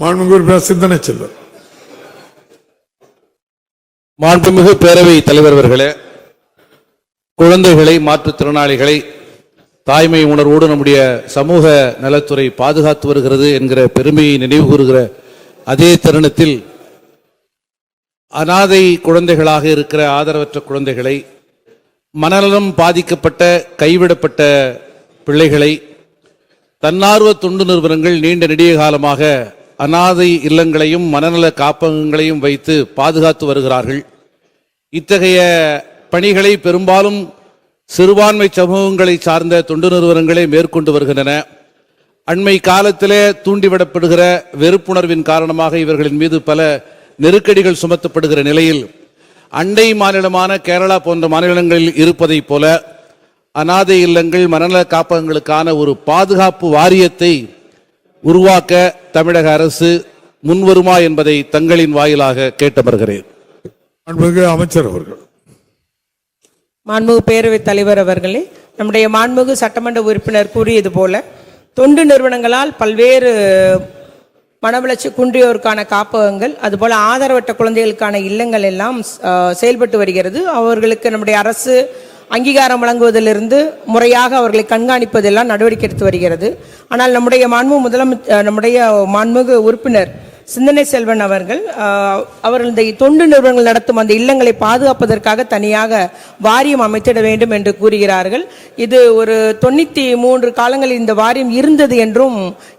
மாண்புமிகு சிந்தனை செல்வர் மாண்புமிகு பேரவை தலைவர் அவர்களே குழந்தைகளை மாற்றுத்திறனாளிகளை தாய்மை உணர்வோடு நம்முடைய சமூக நலத்துறை பாதுகாத்து வருகிறது என்கிற பெருமையை நினைவு கூறுகிற அதே தருணத்தில் அனாதை குழந்தைகளாக இருக்கிற ஆதரவற்ற குழந்தைகளை மனநலம் பாதிக்கப்பட்ட கைவிடப்பட்ட பிள்ளைகளை தன்னார்வ தொண்டு நிறுவனங்கள் நீண்ட நெடிய காலமாக அனாதை இல்லங்களையும் மனநல காப்பகங்களையும் வைத்து பாதுகாத்து வருகிறார்கள். இத்தகைய பணிகளை பெரும்பாலும் சிறுபான்மை சமூகங்களை சார்ந்த தொண்டு நிறுவனங்களே மேற்கொண்டு வருகின்றன. அண்மை காலத்திலே தூண்டிவிடப்படுகிற வெறுப்புணர்வின் காரணமாக இவர்களின் மீது பல நெருக்கடிகள் சுமத்தப்படுகிற நிலையில் அண்டை மாநிலமான கேரளா போன்ற மாநிலங்களில் இருப்பதைப் போல அனாதை இல்லங்கள் மனநல காப்பகங்களுக்கான ஒரு பாதுகாப்பு வாரியத்தை உருவாக்க தமிழக அரசு முன்வருமா என்பதை தங்களின் வாயிலாக கேட்டமர்கிறேன். மாண்புமிகு அமைச்சர் அவர்கள். மாண்புமிகு பேரவைத் தலைவர் அவர்களே நம்முடைய மாண்புமிகு சட்டமன்ற உறுப்பினர் கூறியது போல தொண்டு நிறுவனங்களால் பல்வேறு மனவளர்ச்சி குன்றியோருக்கான காப்பகங்கள் அதுபோல ஆதரவற்ற குழந்தைகளுக்கான இல்லங்கள் எல்லாம் செயல்பட்டு வருகிறது. அவர்களுக்கு நம்முடைய அரசு அங்கீகாரம் வழங்குவதிலிருந்து முறையாக அவர்களை கண்காணிப்பதெல்லாம் நடவடிக்கை எடுத்து வருகிறது. ஆனால் நம்முடைய மாண்பு முதலமைச்சர் நம்முடைய மாண்புமிகு உறுப்பினர் சிந்தனை செல்வன் அவர்கள் அவர்கள் இந்த தொண்டு நிறுவனங்கள் நடத்தும் அந்த இல்லங்களை பாதுகாப்பதற்காக தனியாக வாரியம் அமைத்திட வேண்டும் என்று கூறுகிறார்கள். இது ஒரு தொண்ணூற்றி மூன்று காலங்களில் இந்த வாரியம் இருந்தது என்றும்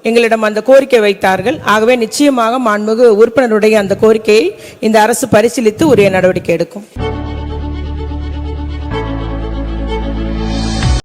எங்களிடம் அந்த கோரிக்கை வைத்தார்கள். ஆகவே நிச்சயமாக மாண்புமிகு உறுப்பினருடைய அந்த கோரிக்கையை இந்த அரசு பரிசீலித்து உரிய நடவடிக்கை எடுக்கும்.